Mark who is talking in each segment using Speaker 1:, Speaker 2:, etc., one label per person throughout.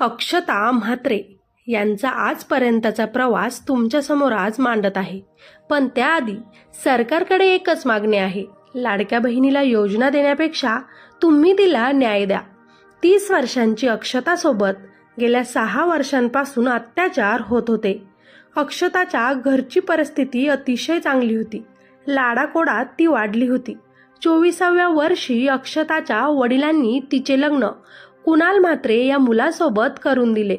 Speaker 1: अक्षता म्हात्रे यांचा आजपर्यंतचा प्रवास तुमच्यासमोर आज मांडत आहे. पण त्याआधी सरकारकडे एकच मागणी आहे. लाडक्या बहिणीला योजना देण्यापेक्षा तुम्ही तिला न्याय द्या. तीस वर्षांची अक्षतासोबत गेल्या सहा वर्षांपासून अत्याचार होत होते. अक्षताच्या घरची परिस्थिती अतिशय चांगली होती. लाडाकोडात ती वाढली होती. चोवीसाव्या वर्षी अक्षताच्या वडिलांनी तिचे लग्न कुणाल म्हात्रे या मुलासोबत करून दिले.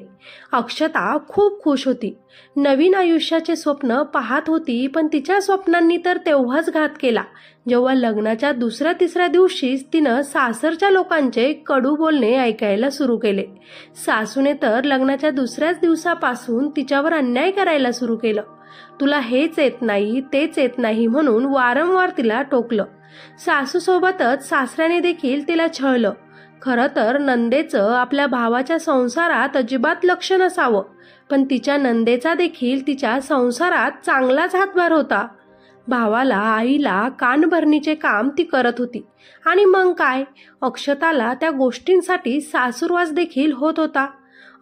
Speaker 1: अक्षता खूप खुश होती. नवीन आयुष्याचे स्वप्न पाहत होती पण तिच्या स्वप्नांनी तर तेव्हाच घात केला जेव्हा लग्नाच्या दुसऱ्या तिसऱ्या दिवशीच तिनं सासरच्या लोकांचे कडू बोलणे ऐकायला सुरू केले. सासूने तर लग्नाच्या दुसऱ्याच दिवसापासून तिच्यावर अन्याय करायला सुरू केलं. तुला हेच येत नाही तेच येत नाही म्हणून वारंवार तिला टोकलं. सासूसोबतच सासऱ्याने देखील तिला छळलं. खरं तर नंदेचं आपल्या भावाच्या संसारात अजिबात लक्ष नसावं पण तिच्या नंदेचा देखील तिच्या संसारात चांगलाच हातभार होता. भावाला आईला कानभरणीचे काम ती करत होती. आणि मग काय? अक्षताला त्या गोष्टींसाठी सासूरवास देखील होत होता.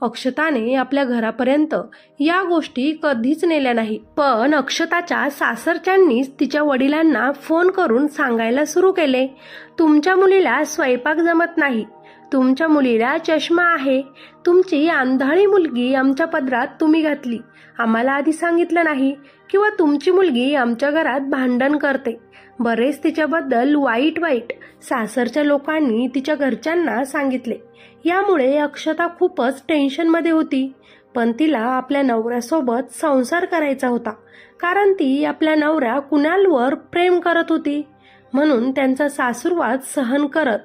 Speaker 1: अक्षताने आपल्या घरापर्यंत या गोष्टी कधीच नेल्या नाही पण अक्षताच्या सासरच्यांनीच तिच्या वडिलांना फोन करून सांगायला सुरू केले. तुमच्या मुलीला स्वयंपाक जमत नाही तुमच्या मुलीला चष्मा आहे. तुमची आंधळी मुलगी आमच्या पदरात तुम्ही घातली. आम्हाला आधी सांगितलं नाही. किंवा तुमची मुलगी आमच्या घरात भांडण करते. बरेच तिच्याबद्दल वाईट वाईट सासरच्या लोकांनी तिच्या घरच्यांना सांगितले. यामुळे अक्षता खूपच टेन्शनमध्ये होती. पण तिला आपल्या नवऱ्यासोबत संसार करायचा होता. कारण ती आपल्या नवऱ्या कुणालवर प्रेम करत होती. म्हणून त्यांचा सासूरवाद सहन करत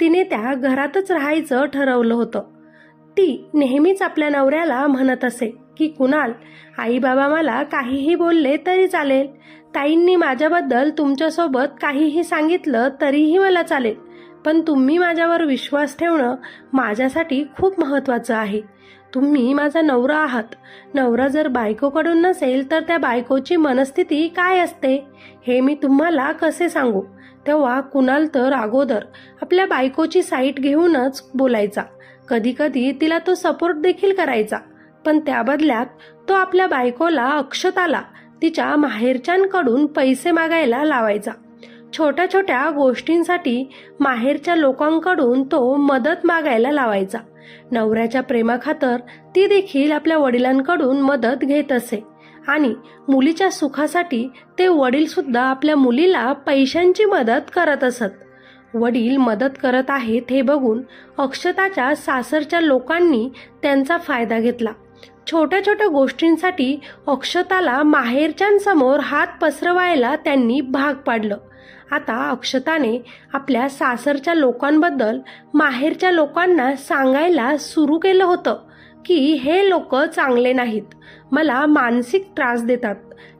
Speaker 1: तिने त्या घरातच राहायचं ठरवलं होतं. ती नेहमीच आपल्या नवऱ्याला म्हणत असे की कुणाल आई बाबा मला काहीही बोलले तरी चालेल. ताईंनी माझ्याबद्दल तुमच्यासोबत काहीही सांगितलं तरीही मला चालेल. पण तुम्ही माझ्यावर विश्वास ठेवणं माझ्यासाठी खूप महत्त्वाचं आहे. तुम्ही माझा नवरा आहात. नवरा जर बायकोकडून नसेल तर त्या बायकोची मनस्थिती काय असते? हे मी तुम्हाला कसे सांगू? तेव्हा कुणाल तर अगोदर आपल्या बायकोची साईट घेऊनच बोलायचा. कधीकधी तिला तो सपोर्ट देखील करायचा. पण त्या बदल्यात तो आपल्या बायकोला अक्षताला तिच्या माहेरच्यांकडून पैसे मागायला लावायचा. छोट्या छोट्या गोष्टींसाठी माहेरच्या लोकांकडून तो मदत मागायला लावायचा. नवऱ्याच्या प्रेमाखातर ती देखील आपल्या वडिलांकडून मदत घेत असे. आणि मुलीच्या सुखासाठी ते वडील सुद्धा आपल्या मुलीला पैशांची मदत करत असत. वडील मदत करत आहेत हे बघून अक्षताच्या सासरच्या लोकांनी त्यांचा फायदा घेतला. छोट्या छोट्या गोष्टींसाठी अक्षताला माहेरच्यांसमोर हात पसरवायला त्यांनी भाग पाडलं. आता अक्षताने आपल्या सासरच्या लोकांबद्दल माहेरच्या लोकांना सांगायला सुरू केलं होतं. की हे लोक चांगले नाहीत. मला मानसिक त्रास देतात.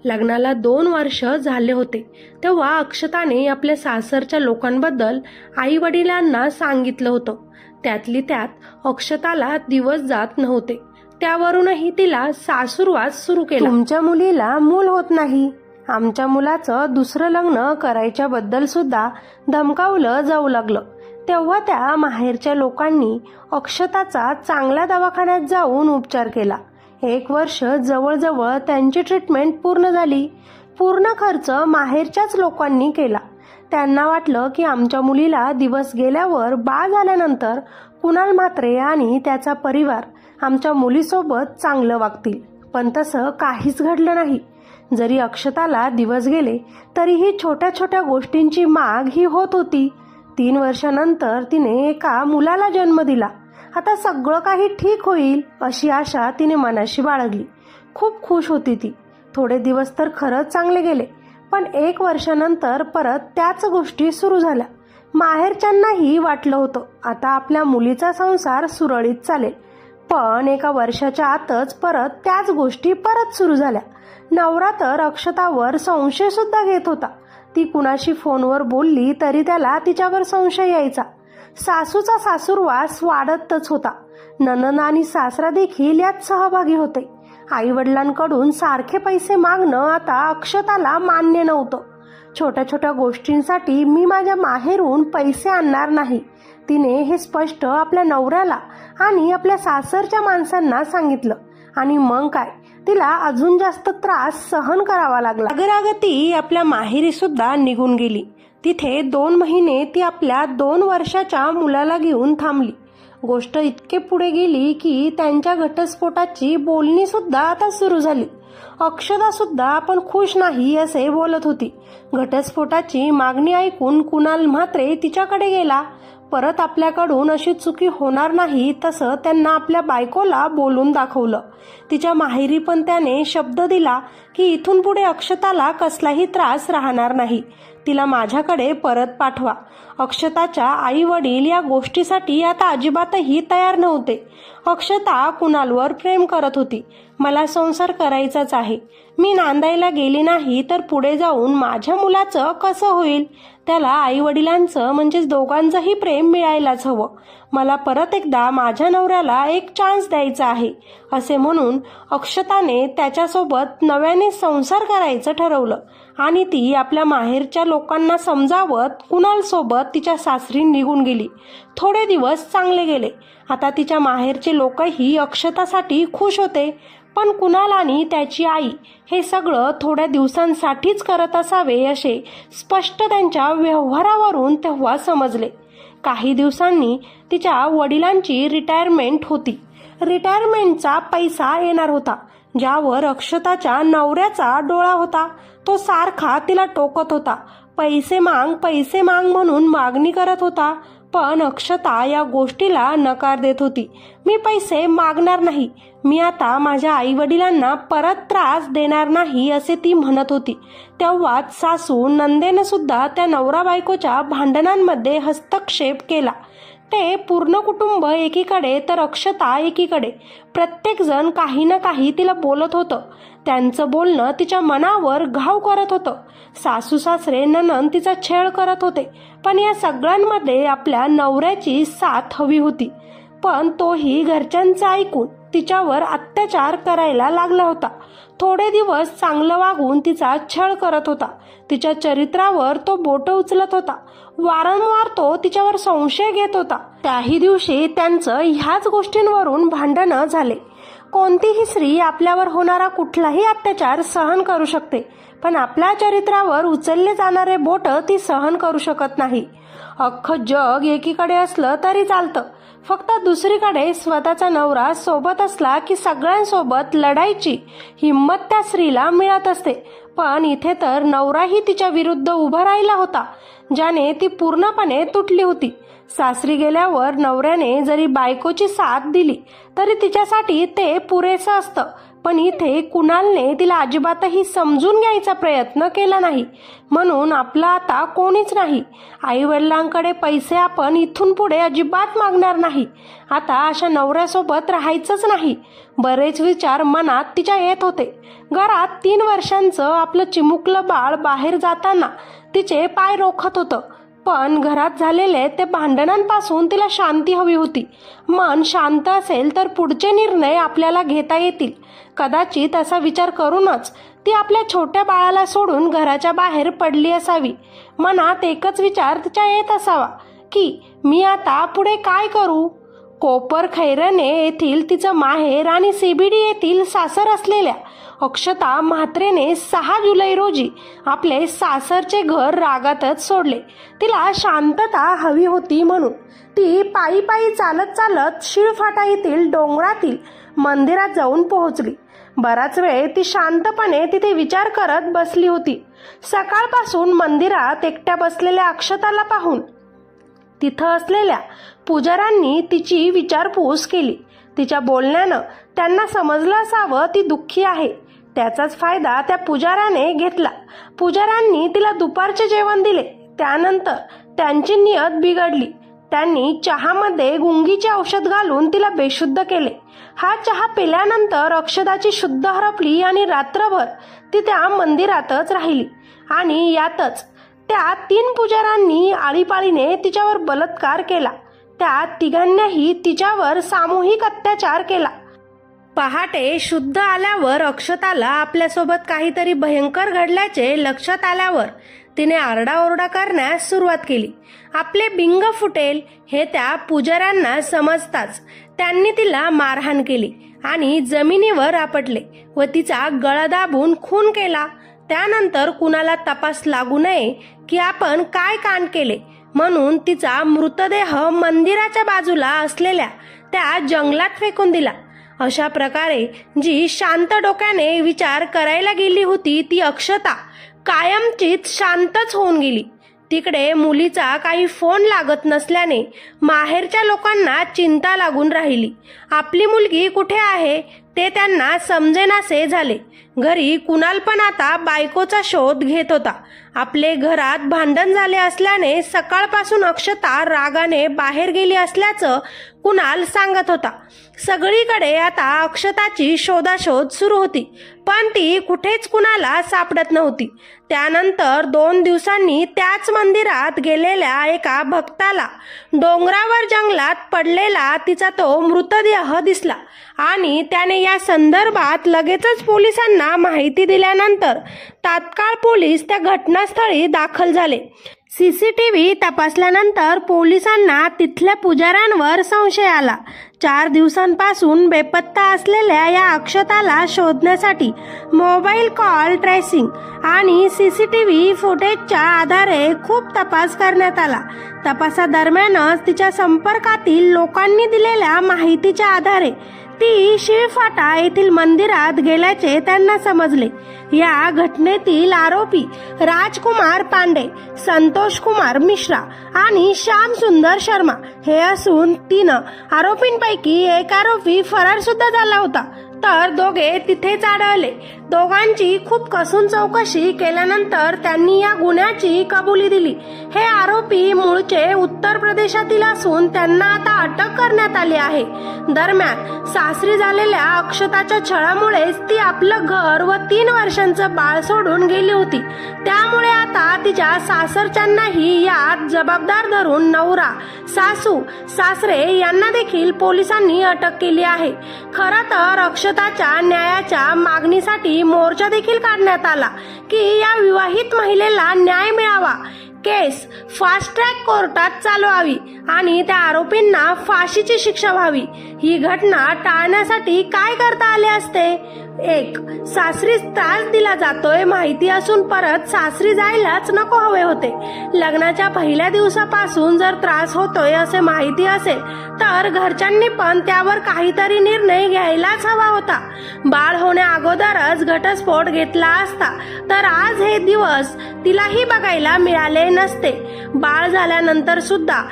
Speaker 1: लग्नाला दोन वर्ष झाले होते. तेव्हा अक्षताने आपल्या सासरच्या लोकांबद्दल आई वडिलांना सांगितलं होतं. त्यातली त्यात अक्षताला दिवस जात नव्हते. त्यावरूनही तिला सासूरवास सुरू केला. तुमच्या मुलीला मूल होत नाही. आमच्या मुलाचं दुसरं लग्न करायच्या बद्दल सुद्धा धमकावलं जाऊ लागलं. तेव्हा त्या माहेरच्या लोकांनी अक्षताचा चांगल्या दवाखान्यात जाऊन उपचार केला. एक वर्ष जवळजवळ त्यांची ट्रीटमेंट पूर्ण झाली. पूर्ण खर्च माहेरच्याच लोकांनी केला. त्यांना वाटलं की आमच्या मुलीला दिवस गेल्यावर बाळ झाल्यानंतर कुणाल म्हात्रे आणि त्याचा परिवार आमच्या मुलीसोबत चांगलं वागतील. पण तसं काहीच घडलं नाही. जरी अक्षताला दिवस गेले तरीही छोट्या छोट्या गोष्टींची माग ही होत होती. तीन वर्षानंतर तिने एका मुलाला जन्म दिला. आता सगळं काही ठीक होईल अशी आशा तिने मनाशी बाळगली. खूप खुश होती ती. थोडे दिवस तर खरंच चांगले गेले पण एक वर्षानंतर परत त्याच गोष्टी सुरू झाल्या. माहेरच्यांनाही वाटलं होतं आता आपल्या मुलीचा संसार सुरळीत चालेल. पण एका वर्षाच्या आतच परत त्याच गोष्टी परत सुरू झाल्या. नवरा तर अक्षतावर संशय सुद्धा घेत होता. ती कुणाशी फोनवर बोलली तरी त्याला तिच्यावर संशय यायचा. सासूचा सासूरवास वाढतच होता. ननन आणि सासरा देखील यात सहभागी होते. आई वडिलांकडून सारखे पैसे मागणं आता अक्षताला मान्य नव्हतं. छोट्या छोट्या गोष्टींसाठी मी माझ्या माहेरून पैसे आणणार नाही. तिने हे स्पष्ट आपल्या नवऱ्याला आणि आपल्या सासरच्या माणसांना सांगितलं. आणि मग काय? तिला अजून जास्त त्रास सहन करावा लागला. अगरागती आपल्या माहेरी सुद्धा निघून गेली. तिथे दोन महिने ती आपल्या दोन वर्षाच्या मुलाला घेऊन थांबली. गोष्ट इतके पुढे गेली की त्यांच्या घटस्फोटाची बोलणी सुद्धा आता सुरू झाली. अक्षदा सुद्धा आपण खुश नाही असे बोलत होती. घटस्फोटाची मागणी ऐकून कुणाल म्हात्रे तिच्याकडे गेला. परत आपल्याकडून अशी चुकी होणार नाही तसं त्यांना आपल्या बायकोला बोलून दाखवलं. तिच्या माहेरी पण त्याने शब्द दिला की इथून पुढे अक्षताला कसलाही त्रास राहणार नाही. तिला माझ्याकडे परत पाठवा. अक्षताच्या आई वडील या गोष्टीसाठी आता अजिबातही तयार नव्हते. अक्षता कुणालवर प्रेम करत होती. मला संसार करायचाच आहे. मी नांदायला गेली नाही तर पुढे जाऊन माझ्या मुलाचं कसं होईल? त्याला आई वडिलांचं म्हणजेच दोघांचंही प्रेम मिळायलाच हवं. मला परत एकदा माझ्या नवऱ्याला एक चान्स द्यायचा आहे असे म्हणून अक्षताने त्याच्यासोबत नव्याने संसार करायचं ठरवलं. आणि ती आपल्या माहेरच्या लोकांना समजावत कुणालसोबत तिच्या सासरी निघून गेली. थोडे दिवस चांगले गेले. आता तिच्या माहेरचे लोकही अक्षतासाठी खुश होते. पण कुणाल आणि त्याची आई हे सगळं थोड्या दिवसांसाठीच करत असावे असे स्पष्ट त्यांच्या व्यवहारावरून तेव्हा समजले. काही दिवसांनी तिच्या वडिलांची रिटायरमेंट होती. रिटायरमेंटचा पैसा येणार होता ज्यावर अक्षताच्या नवऱ्याचा डोळा होता. तो सारखा तिला टोकत होता. पैसे मांग पैसे मांग म्हणून मागणी करत होता. पण अक्षता या गोष्टीला नकार देत होती. मी पैसे मागणार नाही. मी आता माझ्या आई वडिलांना परत त्रास देणार नाही असे ती म्हणत होती. तेव्हाच सासू नंदेनं सुद्धा त्या नवरा बायकोच्या भांडणांमध्ये हस्तक्षेप केला. ते पूर्ण कुटुंब एकीकडे तर अक्षता एकीकडे. प्रत्येकजण काही ना काही तिला बोलत होतं. त्यांचं बोलणं तिच्या मनावर घाव करत होतं. सासू सासरे ननन तिचा छेळ करत होते. पण या सगळ्यांमध्ये आपल्या नवऱ्याची साथ हवी होती. पण तोही घरच्यांचं ऐकून. तिच्यावर अत्याचार करायला लागला होता. थोडे दिवस चांगलं वागून तिचा छळ करत होता. तिच्या चरित्रावर तो बोट उचलत होता. वारंवार तो तिच्यावर संशय घेत होता. त्याही दिवशी त्यांचं ह्याच गोष्टींवरून भांडणं झाले. कोणतीही स्त्री आपल्यावर होणारा कुठलाही अत्याचार सहन करू शकते पण आपल्या चरित्रावर उचलले जाणारे बोट ती सहन करू शकत नाही. अख्खं जग एकीकडे असलं तरी चालतं. फक्त दुसरीकडे स्वतःचा नवरा सोबत असला की सगळ्यांसोबत लढायची हिंमत त्या स्त्रीला मिळत असते. पण इथे तर नवराही तिच्या विरुद्ध उभा राहिला होता ज्याने ती पूर्णपणे तुटली होती. सासरी गेल्यावर नवऱ्याने जरी बायकोची साथ दिली तरी तिच्यासाठी ते पुरेसं असतं. पण इथे कुणालने तिला अजिबातही समजून घ्यायचा प्रयत्न केला नाही. म्हणून आपला आता कोणीच नाही. आई वडिलांकडे पैसे आपण इथून पुढे अजिबात मागणार नाही. आता अशा नवऱ्यासोबत राहायचंच नाही. बरेच विचार मनात तिच्या येत होते. घरात तीन वर्षांचं आपलं चिमुकलं बाळ बाहेर जाताना तिचे पाय रोखत होतं. पण घरात झालेले ते भांडणांपासून तिला शांती हवी होती. मन शांत असेल तर पुढचे निर्णय आपल्याला घेता येतील. कदाचित असा विचार करूनच ती आपल्या छोट्या बाळाला सोडून घराच्या बाहेर पडली असावी. मनात एकच विचार तिच्या येत असावा की मी आता पुढे काय करू? कोपर खैरने येथील तिचं माहेर आणि सीबीडी येथील सासर असलेल्या अक्षता म्हात्रेने सहा जुलै रोजी आपले सासरचे घर रागातच सोडले. तिला शांतता हवी होती म्हणून ती पायी पायी चालत चालत शिळफाटा येथील डोंगरातील मंदिरात जाऊन पोहोचली. बराच वेळ ती शांतपणे तिथे विचार करत बसली होती. सकाळपासून मंदिरात एकट्या बसलेल्या अक्षताला पाहून तिथं असलेल्या पुजाऱ्यांनी तिची विचारपूस केली. तिच्या बोलण्यानं त्यांना समजलं असावं ती दुःखी आहे. त्याचाच फायदा त्या पुजाऱ्याने घेतला. पुजाऱ्यांनी तिला दुपारचे जेवण दिले. त्यानंतर त्यांची नियत बिघडली. त्यांनी चहामध्ये गुंगीचे औषध घालून तिला बेशुद्ध केले. हा चहा पिल्यानंतर अक्षदाची शुद्ध हरपली आणि रात्रभर ती त्या मंदिरातच राहिली आणि यातच त्या तीन पुजाऱ्यांनी आळीपाळीने तिच्यावर बलात्कार केला. त्या तिघांनाही तिच्यावर सामूहिक अत्याचार केला. पहाटे शुद्ध आल्यावर अक्षताला आपल्यासोबत काहीतरी भयंकर घडल्याचे लक्षात आल्यावर तिने आरडाओरडा करण्यास सुरुवात केली. आपले बिंग फुटेल हे त्या पुजाऱ्यांना समजताच त्यांनी तिला मारहाण केली आणि जमिनीवर आपटले व तिचा गळा दाबून खून केला. त्यानंतर कुणाला तपास लागू नये की आपण काय कांड केले? म्हणून तिचा मृतदेह मंदिराच्या बाजूला असलेल्या त्या जंगलात फेकून दिला. अशा प्रकारे जी शांत डोक्याने विचार करायला गेली होती ती अक्षता कायमचीच शांतच होऊन गेली. तिकडे मुलीचा काही फोन लागत नसल्याने माहेरच्या लोकांना चिंता लागून राहिली. आपली मुलगी कुठे आहे? ते त्यांना समजेनासे झाले. घरी कुणाल पण आता बायकोचा शोध घेत होता. आपले घरात भांडण झाले असल्याने सकाळपासून अक्षता रागाने बाहेर गेली असल्याचं कुणाल सांगत होता. सगळीकडे आता अक्षताची शोधाशोध सुरू होती पण ती कुठेच कुणाला सापडत नव्हती. त्यानंतर दोन दिवसांनी त्याच मंदिरात गेलेल्या एका भक्ताला डोंगरावर जंगलात पडलेला तिचा तो मृतदेह दिसला. आणि त्याने या संदर्भात लगेचच पोलिसांना माहिती दिल्यानंतर तात्काळ पोलीस त्या घटनास्थळी दाखल झाले. सी सी टी व्ही तपासल्यानंतर पोलिसांना तिथल्या पुजाऱ्यांवर संशय आला. चार दिवसांपासून बेपत्ता असलेल्या या अक्षताला शोधण्यासाठी मोबाईल कॉल ट्रेसिंग आणि सी सी टी व्ही फुटेजच्या आधारे खूप तपास करण्यात आला. तपासादरम्यानच तिच्या संपर्कातील लोकांनी दिलेल्या माहितीच्या आधारे ती शिळफाटा येथील मंदिरात गेल्याचे त्यांना समजले. या घटनेतील आरोपी राजकुमार पांडे संतोष कुमार मिश्रा आणि श्याम सुंदर शर्मा हे असून तिनं आरोपींपैकी एक आरोपी फरार सुद्धा झाला होता. तर दोघे तिथेच आढळले. दोघांची खूप कसून चौकशी केल्यानंतर त्यांनी या गुन्ह्याची कबुली दिली. हे आरोपी मूळचे उत्तर प्रदेशातील असून त्यांना आता अटक करण्यात आली आहे. दरम्यान सासरी झालेल्या अक्षताच्या छळामुळेच ती आपलं घर व तीन वर्षांचं बाळ सोडून गेली होती. त्यामुळे आता तिच्या सासरच्यांनाही यात जबाबदार धरून नवरा सासू सासरे यांना देखील पोलिसांनी अटक केली आहे. खरं तर अक्षताच्या न्यायाच्या मागणीसाठी मोर्चा देखील काढण्यात आला की या विवाहित महिलेला न्याय मिळावा. केस फास्ट ट्रॅक कोर्टात चालवावी. आणि त्या आरोपींना फाशीची शिक्षा व्हावी. ही घटना टाळण्यासाठी काय करता आले असते? एक सासरी त्रास दिला जातोय माहिती असून परत सासरी जायलाच नको हवे होते. लग्नाच्या पहिल्या दिवसापासून जर त्रास होतोय असे माहिती असेल तर घरच्यांनी पण त्यावर काहीतरी निर्णय घ्यायलाच हवा होता. बाळ होण्या अगोदरच घटस्फोट घेतला असता तर आज हे दिवस तिलाही बघायला मिळाले नसते. बाळ झाल्यानंतर सुद्धा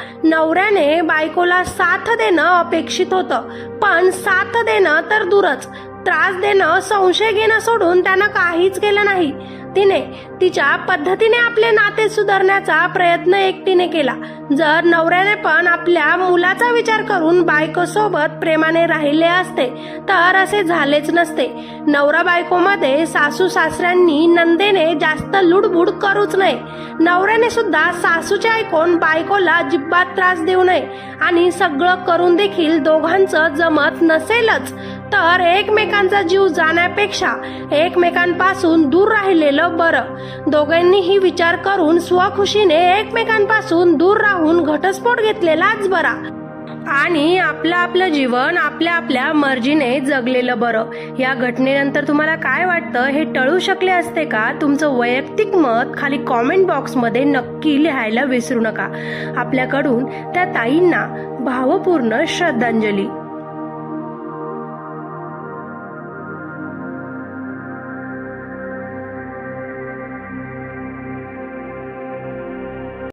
Speaker 1: नवऱ्याने बायकोला साथ देणं अपेक्षित होतं. पण साथ देणं तर दूरच. त्रास देणं संशय घेणं सोडून त्यानं काहीच केलं नाही. तिने तिच्या पद्धतीने आपले नाते सुधारण्याचा प्रयत्न एकटीने केला. जर नवऱ्याने पण आपल्या मुलाचा विचार करून बायको सोबत प्रेमाने राहिले असते तर असे झालेच नसते. नवरा बायकोमध्ये सासू सासऱ्यांनी नंदेने जास्त लुडबुड करूच नये. नवऱ्याने सुद्धा सासूचे ऐकून बायकोला जिब्बात त्रास देऊ नये. आणि सगळं करून देखील दोघांचं जमत नसेलच तर एकमेकांचा जीव जाण्यापेक्षा एकमेकांपासून दूर राहिलेलं बरं. दोघांनीही विचार करून स्वखुशीने एकमेकांपासून दूर राहून घटस्फोट घेतलेलाच बरा. आणि आपलं आपलं जीवन आपल्या आपल्या मर्जीने जगलेलं बरं. या घटनेनंतर तुम्हाला काय वाटतं? हे टळू शकले असते का? तुमचं वैयक्तिक मत खाली कॉमेंट बॉक्समध्ये नक्की लिहायला विसरू नका. आपल्याकडून त्या ताईंना भावपूर्ण श्रद्धांजली.